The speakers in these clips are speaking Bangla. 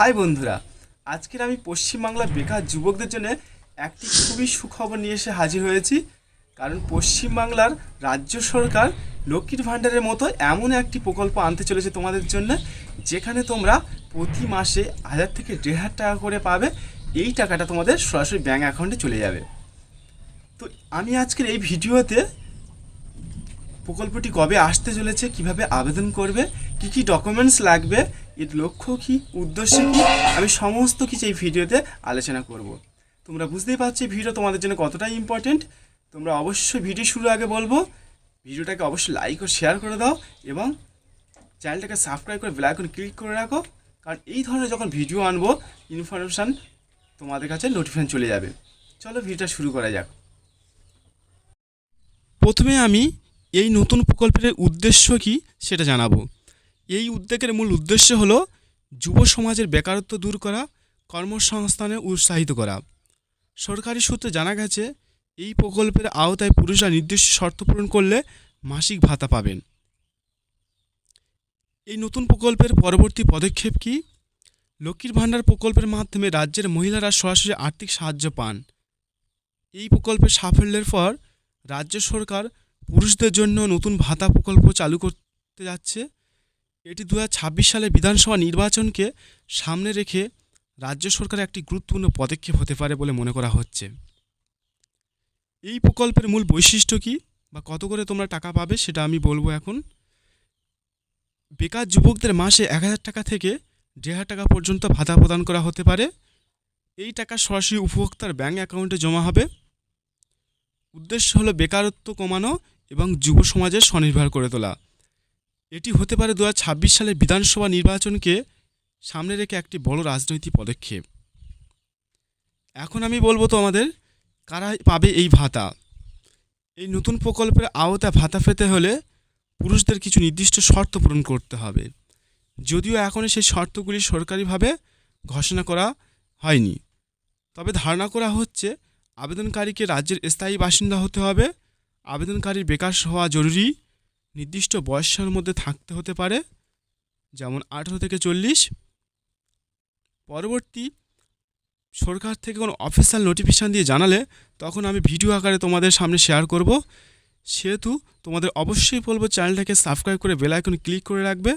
হাই বন্ধুরা, আজকের আমি পশ্চিমবাংলার বেকার যুবকদের জন্য একটি খুবই সুখবর নিয়ে এসে হাজির হয়েছি। কারণ পশ্চিমবাংলার রাজ্য সরকার লক্ষ্মীর ভাণ্ডারের মতো এমন একটি প্রকল্প আনতে চলেছে তোমাদের জন্য, যেখানে তোমরা প্রতি মাসে হাজার থেকে দেড় হাজার টাকা করে পাবে। এই টাকাটা তোমাদের সরাসরি ব্যাঙ্ক অ্যাকাউন্টে চলে যাবে। তো আমি আজকের এই ভিডিওতে প্রকল্পটি কবে আসতে চলেছে, কীভাবে আবেদন করবে, কি কি ডকুমেন্টস লাগবে, এর লক্ষ্য কি, উদ্দেশ্য কি, আমি সমস্ত কিছু এই ভিডিওতে আলোচনা করব। তোমরা বুঝতেই পারছ ভিডিও তোমাদের জন্য কতটা ইম্পর্টেন্ট তোমরা অবশ্যই ভিডিও শুরু আগে বলব, ভিডিওটাকে অবশ্যই লাইক ও শেয়ার করে দাও এবং চ্যানেলটাকে সাবস্ক্রাইব করে বেলাইকন ক্লিক করে রাখো, কারণ এই ধরনের যখন ভিডিও আনব ইনফরমেশান তোমাদের কাছে নোটিফিকেশন চলে যাবে। চলো ভিডিওটা শুরু করা যাক। প্রথমে আমি এই নতুন প্রকল্পের উদ্দেশ্য কি সেটা জানাব। এই উদ্যোগের মূল উদ্দেশ্য হলো যুব সমাজের বেকারত্ব দূর করা, কর্মসংস্থানে উৎসাহিত করা। সরকারি সূত্রে জানা গেছে, এই প্রকল্পের আওতায় পুরুষরা নির্দিষ্ট শর্ত পূরণ করলে মাসিক ভাতা পাবেন। এই নতুন প্রকল্পের পরবর্তী পদক্ষেপ কি? লক্ষ্মীর ভাণ্ডার প্রকল্পের মাধ্যমে রাজ্যের মহিলারা সরাসরি আর্থিক সাহায্য পান। এই প্রকল্পের সাফল্যের পর রাজ্য সরকার পুরুষদের জন্য নতুন ভাতা প্রকল্প চালু করতে যাচ্ছে। এটি দু হাজার ছাব্বিশ সালে বিধানসভা নির্বাচনকে সামনে রেখে রাজ্য সরকারের একটি গুরুত্বপূর্ণ পদক্ষেপ হতে পারে বলে মনে করা হচ্ছে। এই প্রকল্পের মূল বৈশিষ্ট্য কী বা কত করে তোমরা টাকা পাবে সেটা আমি বলব এখন। বেকার যুবকদের মাসে এক হাজার টাকা থেকে দেড় হাজার টাকা পর্যন্ত ভাতা প্রদান করা হতে পারে। এই টাকা সরাসরি উপভোক্তার ব্যাঙ্ক অ্যাকাউন্টে জমা হবে। উদ্দেশ্য হলো বেকারত্ব কমানো এবং যুব সমাজের স্বনির্ভর করে তোলা। এটি হতে পারে দু সালে বিধানসভা নির্বাচনকে সামনে রেখে একটি বড় রাজনৈতিক পদক্ষেপ। এখন আমি বলব তো আমাদের, কারা পাবে এই ভাতা? এই নতুন প্রকল্পের আওতা ভাতা পেতে হলে পুরুষদের কিছু নির্দিষ্ট শর্ত পূরণ করতে হবে। যদিও এখনও সেই শর্তগুলি সরকারিভাবে ঘোষণা করা হয়নি। তবে ধারণা করা হচ্ছে, আবেদনকারীকে রাজ্যের স্থায়ী বাসিন্দা হতে হবে আবেদনকারীর বেকার হওয়া জরুরি। নির্দিষ্ট বয়সের মধ্যে থাকতে হতে পারে, যেমন আঠেরো থেকে চল্লিশ। পরবর্তী সরকার থেকে কোনো অফিসিয়াল নোটিফিকেশান দিয়ে জানালে তখন আমি ভিডিও আকারে তোমাদের সামনে শেয়ার করব। সেহেতু তোমাদের অবশ্যই বলব চ্যানেলটাকে সাবস্ক্রাইব করে বেল আইকন ক্লিক করে রাখবে,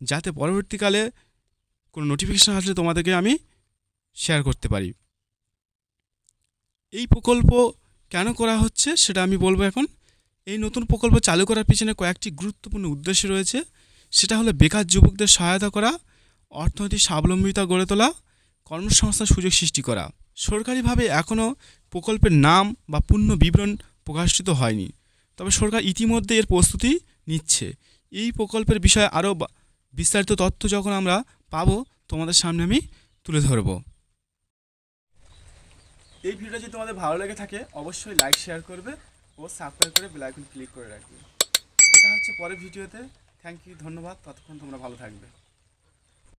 যাতে পরবর্তীকালে কোনো নোটিফিকেশান আসলে তোমাদেরকে আমি শেয়ার করতে পারি। এই প্রকল্প কেন করা হচ্ছে সেটা আমি বলব এখন। এই নতুন প্রকল্প চালু করার পিছনে কয়েকটি গুরুত্বপূর্ণ উদ্দেশ্য রয়েছে। সেটা হলো বেকার যুবকদের সহায়তা করা অর্থনৈতিক স্বাবলম্বিতা গড়ে তোলা কর্মসংস্থার সুযোগ সৃষ্টি করা। সরকারিভাবে এখনও প্রকল্পের নাম বা পূর্ণ বিবরণ প্রকাশিত হয়নি। তবে সরকার ইতিমধ্যে এর প্রস্তুতি নিচ্ছে। এই প্রকল্পের বিষয়ে আরও বিস্তারিত তথ্য যখন আমরা পাবো, তোমাদের সামনে আমি তুলে ধরবো। এই ভিডিওটা যদি তোমাদের ভালো লেগে থাকে, অবশ্যই লাইক শেয়ার করবে ও সাবস্ক্রাইব করে বেল আইকন ক্লিক করে রাখবে। দেখা হচ্ছে পরের ভিডিওতে। থ্যাংক ইউ ধন্যবাদ। ততক্ষণ তোমরা ভালো থাকবে।